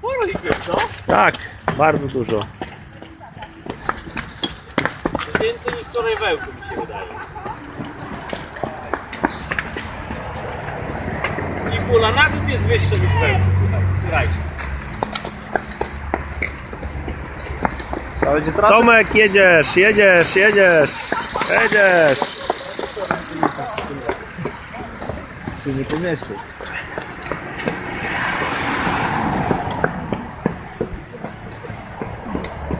Sporo ich jest, co? Tak, bardzo dużo. Więcej niż wczoraj wełku mi się wydaje. I pula nagród jest wyższa niż wełku, słuchaj. Słuchajcie. Będzie? Tomek, jedziesz, jedziesz, jedziesz, jedziesz. się nie pomieści.